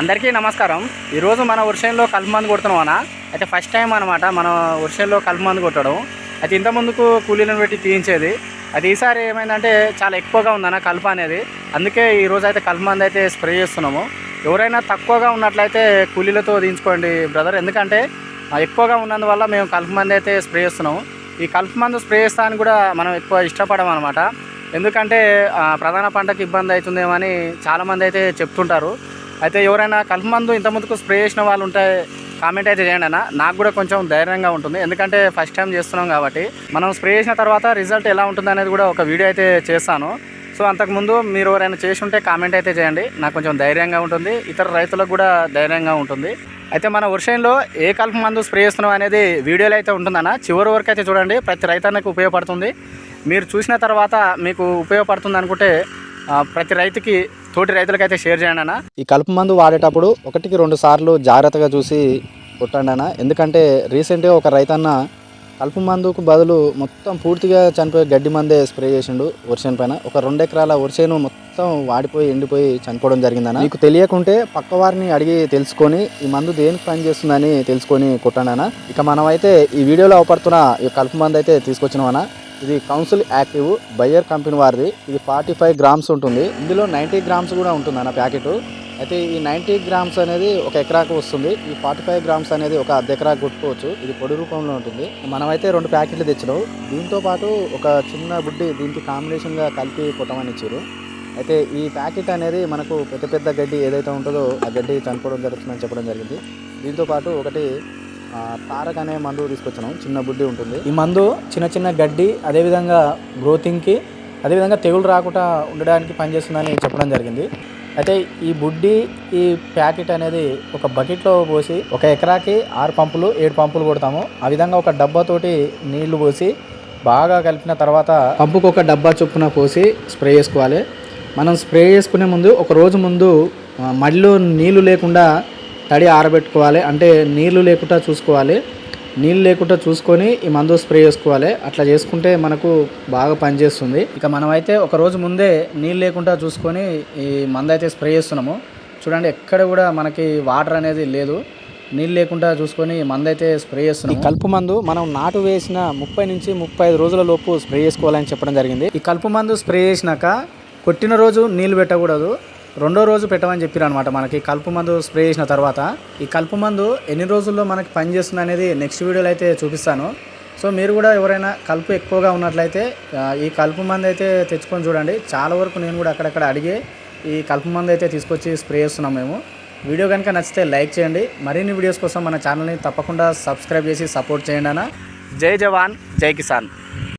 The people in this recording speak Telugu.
అందరికీ నమస్కారం. ఈరోజు మన వర్షంలో కలుపు మందు కొడుతున్నాం అన్న అయితే ఫస్ట్ టైం అనమాట మన వర్షంలో కలుపు మందు కొట్టడం. అయితే ఇంత ముందుకు కూలీలను పెట్టి తీయించేది. అది ఈసారి ఏమైందంటే చాలా ఎక్కువగా ఉందన్న కలుపు అనేది. అందుకే ఈరోజు అయితే కలుపు మందు అయితే స్ప్రే చేస్తున్నాము. ఎవరైనా తక్కువగా ఉన్నట్లయితే కూలీలతో తీయించుకోండి బ్రదర్. ఎందుకంటే ఎక్కువగా ఉన్నందువల్ల మేము కలుపు మందు అయితే స్ప్రే చేస్తున్నాము. ఈ కలుపు మందు స్ప్రే చేస్తానికి కూడా మనం ఎక్కువ ఇష్టపడము అనమాట ఎందుకంటే ప్రధాన పంటకు ఇబ్బంది అవుతుందేమో అని చాలామంది అయితే చెప్తుంటారు. అయితే ఎవరైనా కలుపు మందు ఇంత ముందుకు స్ప్రే చేసిన వాళ్ళు ఉంటే కామెంట్ అయితే చేయండి అన్న. నాకు కూడా కొంచెం ధైర్యంగా ఉంటుంది. ఎందుకంటే ఫస్ట్ టైం చేస్తున్నాం కాబట్టి. మనం స్ప్రే చేసిన తర్వాత రిజల్ట్ ఎలా ఉంటుంది అనేది కూడా ఒక వీడియో అయితే చేస్తాను. సో అంతకుముందు మీరు ఎవరైనా చేసి ఉంటే కామెంట్ అయితే చేయండి. నాకు కొంచెం ధైర్యంగా ఉంటుంది. ఇతర రైతులకు కూడా ధైర్యంగా ఉంటుంది. అయితే మన వర్షంలో ఏ కలుపు మందు స్ప్రే చేస్తున్నాం అనేది వీడియోలో అయితే ఉంటుందన్న చివరి వరకు అయితే చూడండి. ప్రతి రైతానికి ఉపయోగపడుతుంది. మీరు చూసిన తర్వాత మీకు ఉపయోగపడుతుంది అనుకుంటే ప్రతి రైతుకి తోటి రైతులకైతే షేర్ చేయండి అన్న. ఈ కలుపు మందు వాడేటప్పుడు ఒకటికి రెండు సార్లు జాగ్రత్తగా చూసి కొట్టండి అన్న. ఎందుకంటే రీసెంట్గా ఒక రైతన్న కలుపు మందుకు బదులు మొత్తం పూర్తిగా చనిపోయే గడ్డి మందే స్ప్రే చేసిండు వర్షం పైన. ఒక రెండు ఎకరాల వర్షను మొత్తం వాడిపోయి ఎండిపోయి చనిపోవడం జరిగిందన్న మీకు తెలియకుంటే పక్క వారిని అడిగి తెలుసుకొని ఈ మందు దేనికి పని చేస్తుందని తెలుసుకొని కొట్టండి అన్న. ఇక మనమైతే ఈ వీడియోలో అవపడుతున్న ఈ కలుపు మందు అయితే తీసుకొచ్చినామన్నా ఇది కౌన్సిల్ యాక్టివ్ బయ్యర్ కంపెనీ వారిది. ఇది ఫార్టీ ఫైవ్ గ్రామ్స్ ఉంటుంది. ఇందులో నైంటీ గ్రామ్స్ కూడా ఉంటుంది అన్న ప్యాకెట్. అయితే ఈ నైంటీ గ్రామ్స్ అనేది ఒక ఎకరాకు వస్తుంది. ఈ ఫార్టీ ఫైవ్ గ్రామ్స్ అనేది ఒక అర్ధ ఎకరాకు కొట్టుకోవచ్చు. ఇది పొడి రూపంలో ఉంటుంది. మనమైతే రెండు ప్యాకెట్లు తెచ్చినాం. దీంతో పాటు ఒక చిన్న బుడ్డి దీనికి కాంబినేషన్గా కలిపి కొట్టమని ఇచ్చారు. అయితే ఈ ప్యాకెట్ అనేది మనకు పెద్ద పెద్ద గడ్డి ఏదైతే ఉంటుందో ఆ గడ్డి చనిపోవడం జరుగుతుందని చెప్పడం జరిగింది. దీంతో పాటు ఒకటి తారక్ అనే మందు తీసుకొచ్చినాం. చిన్న బుడ్డి ఉంటుంది. ఈ మందు చిన్న చిన్న గడ్డి అదేవిధంగా గ్రోతింగ్కి అదేవిధంగా తెగులు రాకుండా ఉండడానికి పనిచేస్తుందని చెప్పడం జరిగింది. అయితే ఈ బుడ్డి ఈ ప్యాకెట్ అనేది ఒక బకెట్లో పోసి ఒక ఎకరాకి ఆరు పంపులు ఏడు పంపులు కొడతాము. ఆ విధంగా ఒక డబ్బాతోటి నీళ్ళు పోసి బాగా కలిపిన తర్వాత పంపుకు ఒక డబ్బా చొప్పున పోసి స్ప్రే చేసుకోవాలి. మనం స్ప్రే చేసుకునే ముందు ఒక రోజు ముందు మడిలో నీళ్ళు లేకుండా తడి ఆరబెట్టుకోవాలి. అంటే నీళ్ళు లేకుండా చూసుకోవాలి. నీళ్ళు లేకుండా చూసుకొని ఈ మందు స్ప్రే చేసుకోవాలి. అట్లా చేసుకుంటే మనకు బాగా పనిచేస్తుంది. ఇక మనమైతే ఒక రోజు ముందే నీళ్ళు లేకుండా చూసుకొని ఈ మందు అయితే స్ప్రే చేస్తున్నాము. చూడండి ఎక్కడ కూడా మనకి వాటర్ అనేది లేదు. నీళ్ళు లేకుండా చూసుకొని ఈ మందు అయితే స్ప్రే ఈ చేస్తున్నాం కలుపు మందు మనం నాటు వేసిన ముప్పై నుంచి ముప్పై ఐదు రోజుల లోపు స్ప్రే చేసుకోవాలని చెప్పడం జరిగింది. ఈ కలుపు మందు స్ప్రే చేసినాక కొట్టిన రోజు నీళ్ళు పెట్టకూడదు. రెండో రోజు పెట్టమని చెప్పారు అనమాట మనకి కలుపు మందు స్ప్రే చేసిన తర్వాత. ఈ కలుపు మందు ఎన్ని రోజుల్లో మనకి పనిచేస్తుంది అనేది నెక్స్ట్ వీడియోలో అయితే చూపిస్తాను. సో మీరు కూడా ఎవరైనా కలుపు ఎక్కువగా ఉన్నట్లయితే ఈ కలుపు మందు అయితే తెచ్చుకొని చూడండి. చాలా వరకు నేను కూడా అక్కడక్కడ అడిగి ఈ కలుపు మందు అయితే తీసుకొచ్చి స్ప్రే చేస్తున్నాం మేము. వీడియో కనుక నచ్చితే లైక్ చేయండి. మరిన్ని వీడియోస్ కోసం మన ఛానల్ని తప్పకుండా సబ్స్క్రైబ్ చేసి సపోర్ట్ చేయండి అన్న. జై జవాన్ జై కిసాన్.